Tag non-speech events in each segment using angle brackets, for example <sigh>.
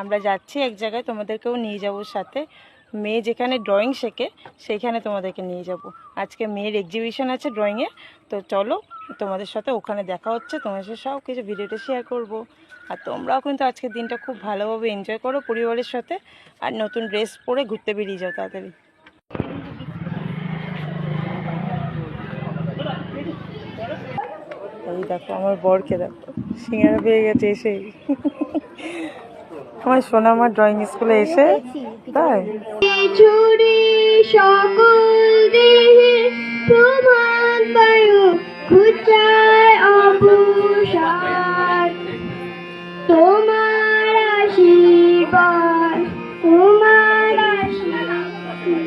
আমরা যাচ্ছি, এক জায়গায় তোমাদেরকেও নিয়ে যাব সাথে। মেয়ে যেখানে ড্রয়িং শেখে, সেইখানে তোমাদেরকে নিয়ে যাব। আজকে মেয়ের এক্সিবিশন আছে ড্রয়িংয়ে তো চলো তোমাদের সাথে ওখানে দেখা হচ্ছে। তোমাদের সাথে সব কিছু ভিডিওটা শেয়ার করব। আর তোমরাও কিন্তু আজকের দিনটা খুব ভালোভাবে এনজয় করো পরিবারের সাথে। আর নতুন ড্রেস পরে ঘুরতে বেরিয়ে যাও তাড়াতাড়ি। দেখো, আমার বরকে দেখো। সিঙ্গারা পেয়ে গেছে এসেই। আমার সোনা আমার ড্রয়িং স্কুলে এসে তাই। তোমার আশীর্বাদ তোমার আশীর্বাদ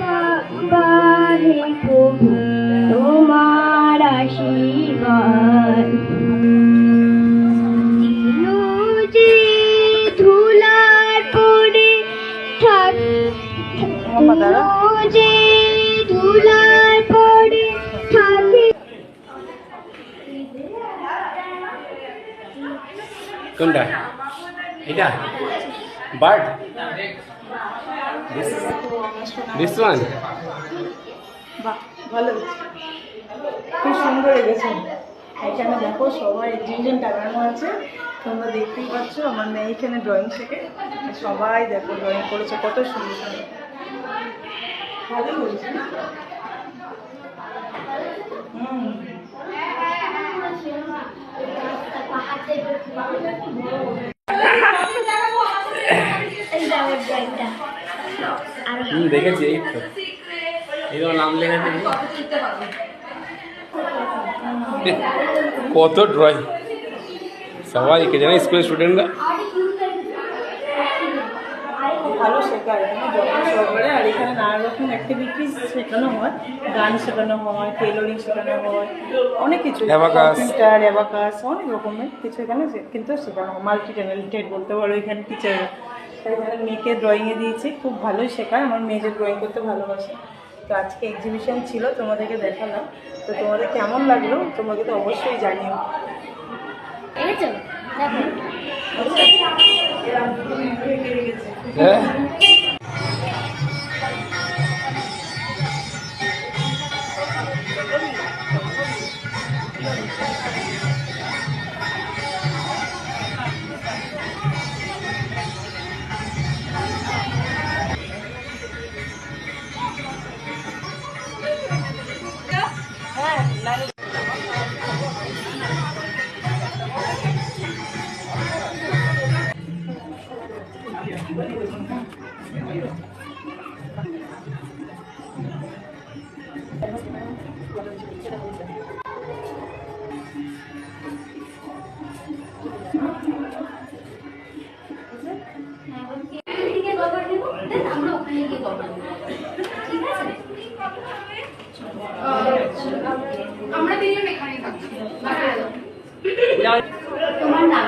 কোনটা? এটা বার্ড? দিস ওয়ান ভালো। খুব সুন্দর লেগেছে। এখানে দেখো সবাই এক্সিবিশন টাঙানো আছে। তোমরা দেখতেই পাচ্ছ আমার মেয়ে এখানে ড্রয়িং শেখে। সবাই দেখো ড্রয়িং করেছে, কত সুন্দর। ভালো হয়েছে। হুম। দেখেছি এই তো। এই তোমার নাম লেখা কত ড্রয়িং সবাই কে জানে স্কুলের স্টুডেন্টরা ভালো শেখায় এখানে যত্ন সহকারে। আর এখানে নানা রকম অ্যাক্টিভিটিস শেখানো হয়। গান শেখানো হয় টেলরিং শেখানো হয় অনেক কিছু. কম্পিউটার অ্যাবাকাস অনেক রকমের কিছু এখানে কিন্তু শেখানো হয়। মাল্টি ট্যালেন্টেড বলতে পারো এখানে টিচার এখানে মেয়েকে ড্রয়িংয়ে দিয়েছি। খুব ভালোই শেখায়। আমার মেয়েদের ড্রয়িং করতে ভালোবাসে। তো আজকে এক্সিবিশন ছিল তোমাদেরকে দেখালাম। তো তোমাদের কেমন লাগল তোমাকে তো অবশ্যই জানিও। এনেছো? দেখো। হ্যাঁ আমরা ঠিক তিনজন এখানে থাকছি। তোমার নাম?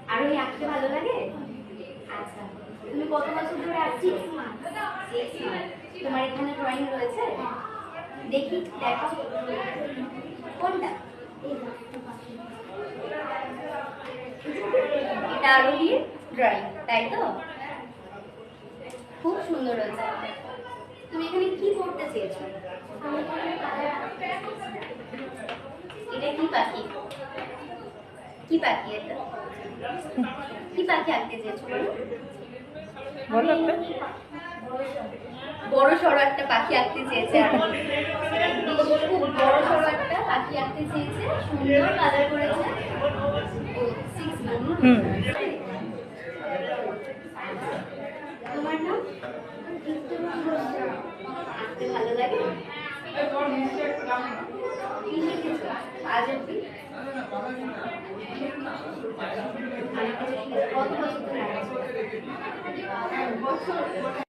আরোহী আঁকতে ভালো লাগে? আচ্ছা তুমি কত বছর ধরে আঁকছি? তোমার এখানে ড্রয়িং রয়েছে? দেখি দেখো কোনটা? এটা আরোহীর ড্রয়িং তাই তো? খুব সুন্দর হয়েছে। তুমি এখানে কি করতে চেয়েছো? এটা কি পাখি? কি পাখি এটা? কি পাখি আঁকতে চেয়েছো বলো? বড় সড়ো একটা পাখি আঁকতে চেয়েছে। <laughs> খুব বড় সড়ো একটা পাখি আঁকতে চেয়েছে। সুন্দর কালার করেছে। সিক্স হুম। কত বছর